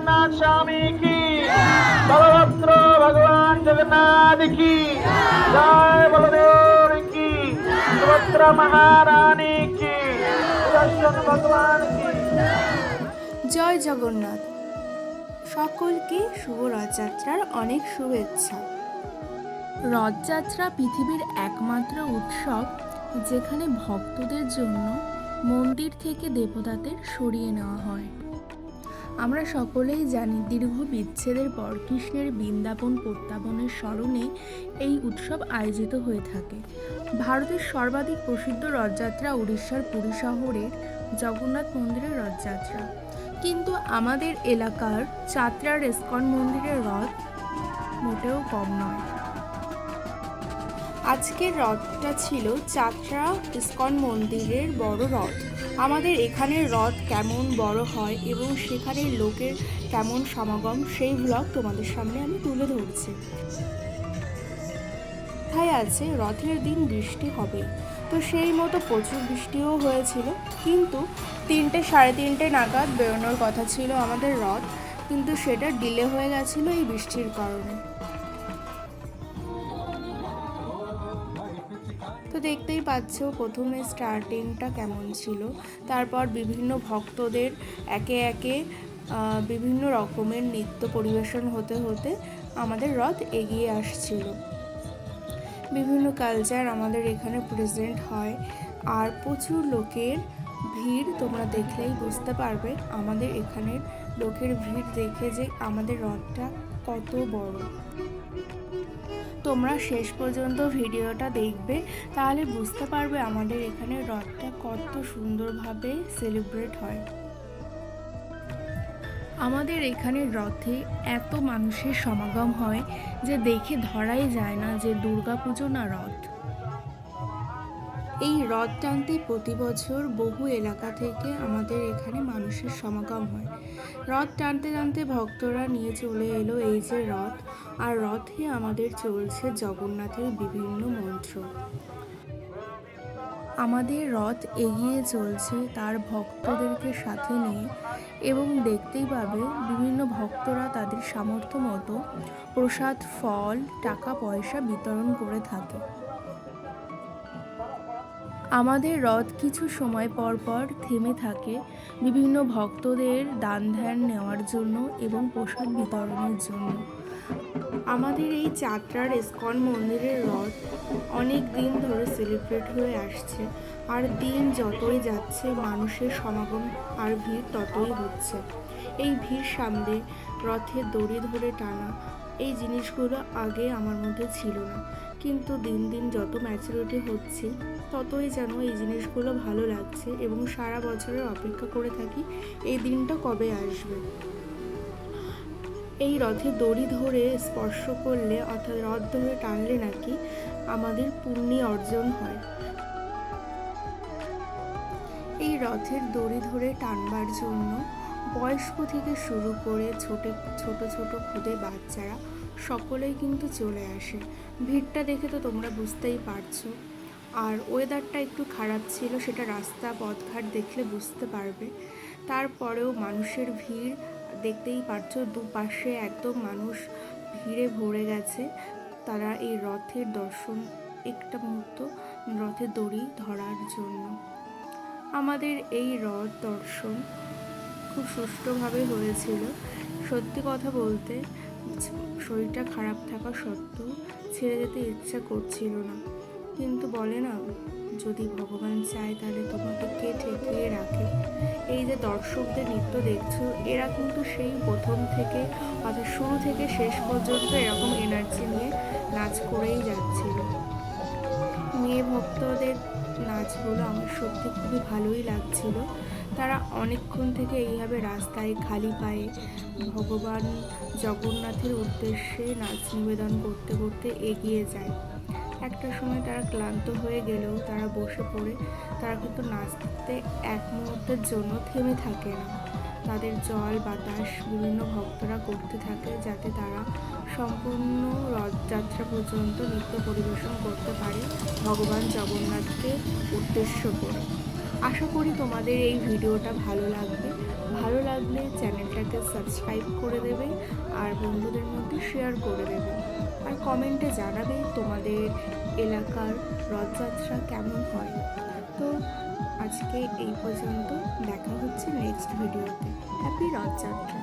জগন্নাথ স্বামী কি? বলভদ্র ভগবান জগন্নাথ কি? জয় বলদেব কি? সুভদ্রা মহারানী কি? ভগবান কি? জয় জগন্নাথ। সকলকে শুভ রথযাত্রার অনেক শুভেচ্ছা। রথযাত্রা পৃথিবীর একমাত্র উৎসব যেখানে ভক্তদের জন্য মন্দির থেকে দেবতাদের সরিয়ে নেওয়া হয়। আমরা সকলেই জানি দীর্ঘ বিচ্ছেদের পর কৃষ্ণের বৃন্দাবন প্রত্যাবনের স্মরণে এই উৎসব আয়োজিত হয়ে থাকে। ভারতের সর্বাধিক প্রসিদ্ধ রথযাত্রা উড়িষ্যার পুরী শহরের জগন্নাথ মন্দিরের রথযাত্রা। কিন্তু আমাদের এলাকার চাত্রার ইস্কন মন্দিরের রথ মোটেও কম নয়। আজকের রথটা ছিল চাত্রা ইস্কন মন্দিরের বড় রথ। আমাদের এখানের রথ কেমন বড় হয় এবং সেখানের লোকের কেমন সমাগম, সেই ভ্লগ তোমাদের সামনে আমি তুলে ধরছি। কথায় আছে? রথের দিন বৃষ্টি হবে। তো সেই মতো প্রচুর বৃষ্টিও হয়েছিল, কিন্তু তিনটে সাড়ে তিনটে নাগাদ বেরোনোর কথা ছিল আমাদের রথ, কিন্তু সেটা ডিলে হয়ে গেছিল এই বৃষ্টির কারণে। তো দেখতেই পাচ্ছ প্রথমে স্টার্টিংটা কেমন ছিল। তারপর বিভিন্ন ভক্তদের একে একে বিভিন্ন রকমের নৃত্য পরিবেশন হতে হতে আমাদের রথ এগিয়ে আসছিল। বিভিন্ন কালচার আমাদের এখানে প্রেজেন্ট হয়। আর প্রচুর লোকের ভিড় তোমরা দেখলেই বুঝতে পারবে, আমাদের এখানের লোকের ভিড় দেখে যে আমাদের রথটা কত বড়। তোমরা শেষ পর্যন্ত ভিডিওটা দেখবে, তাহলে বুঝতে পারবে আমাদের এখানে রথটা কত সুন্দরভাবে সেলিব্রেট হয়। আমাদের এখানে রথে এত মানুষের সমাগম হয় যে দেখে ধরাই যায় না যে দুর্গাপুজো না রথ। এই রথ টানতে প্রতি বছর বহু এলাকা থেকে আমাদের এখানে মানুষের সমাগম হয়। রথ টানতে টানতে ভক্তরা নিয়ে চলে এলো এই যে রথ আর রথে আমাদের চলছে জগন্নাথের বিভিন্ন মন্ত্র। আমাদের রথ এগিয়ে চলছে তার ভক্তদেরকে সাথে নিয়ে এবং দেখতেই পাবে বিভিন্ন ভক্তরা তাদের সামর্থ্য মতো প্রসাদ, ফল, টাকা, পয়সা বিতরণ করে থাকে। আমাদের রথ কিছু সময় পর পর থেমে থাকে বিভিন্ন ভক্তদের দান ধ্যান নেওয়ার জন্য এবং প্রসাদ বিতরণের জন্য। আমাদের এই চাত্রার ইস্কন মন্দিরের রথ অনেক দিন ধরে সেলিব্রেট হয়ে আসছে আর দিন যতই যাচ্ছে, মানুষের সমাগম আর ভিড় ততই হচ্ছে। এই ভিড় সামনে রথের দড়ি ধরে টানা এই জিনিসগুলো আগে আমার মধ্যে ছিল না। কিন্তু দিন দিন যত ম্যাচুরিটি হচ্ছে, ততই যেন এই জিনিসগুলো ভালো লাগছে এবং সারা বছরের অপেক্ষা করে থাকি এই দিনটা কবে আসবে। এই রথে দড়ি ধরে স্পর্শ করলে অর্থাৎ রথ ধরে টানলে নাকি আমাদের পুণ্যি অর্জন হয়। এই রথের দড়ি ধরে টানবার জন্য বয়স্ক থেকে শুরু করে ছোট ছোট ছোট খুদে বাচ্চারা সকলেই কিন্তু চলে আসে। ভিড়টা দেখে তো তোমরা বুঝতেই পারছ। আর ওয়েদারটা একটু খারাপ ছিল, সেটা রাস্তা, পথঘাট দেখলে বুঝতে পারবে। তারপরেও মানুষের ভিড়, দেখতেই পারছ, দুপাশে একদম মানুষ ভিড়ে ভরে গেছে। তারা এই রথের দর্শন একটা মুহূর্ত, রথের দড়ি ধরার জন্য। আমাদের এই রথ দর্শন খুব সুষ্ঠুভাবে হয়েছিল। সত্যি কথা বলতে, শরীরটা খারাপ থাকা সত্ত্বেও ছেড়ে যেতে ইচ্ছা করছিল না। কিন্তু বলে না, যদি ভগবান চায় তাহলে তোমাকে কে ঠেকিয়ে রাখে? এই যে দর্শকদের নৃত্য দেখছ, এরা কিন্তু সেই প্রথম থেকে, অর্থাৎ শুরু থেকে শেষ পর্যন্ত এরকম এনার্জি নিয়ে নাচ করেই যাচ্ছিল। মেয়ে ভক্তদের নাচগুলো আমার সত্যি খুবই ভালোই লাগছিল। তারা অনেকক্ষণ থেকে এইভাবে রাস্তায় খালি পায়ে ভগবান জগন্নাথের উদ্দেশ্যে নাচ নিবেদন করতে করতে এগিয়ে যায়। একটা সময় তারা ক্লান্ত হয়ে গেলেও তারা বসে পড়ে, তারা কিন্তু নাচতে এক মুহূর্তের জন্য থেমে থাকে না। তাদের জল, বাতাস বিভিন্ন ভক্তরা করতে থাকে যাতে তারা সম্পূর্ণ রথযাত্রা পর্যন্ত নৃত্য পরিবেশন করতে পারে ভগবান জগন্নাথকে উদ্দেশ্য করে। আশা করি তোমাদের এই ভিডিওটা ভালো লাগবে। ভালো লাগলে চ্যানেলটাকে সাবস্ক্রাইব করে দেবে আর বন্ধুদের মধ্যে শেয়ার করে দেবে। আর কমেন্টে জানাবে তোমাদের এলাকার রথযাত্রা কেমন হয়। তো আজকে এই পর্যন্ত দেখা হচ্ছে নেক্সট ভিডিওতে হ্যাপি রথযাত্রা!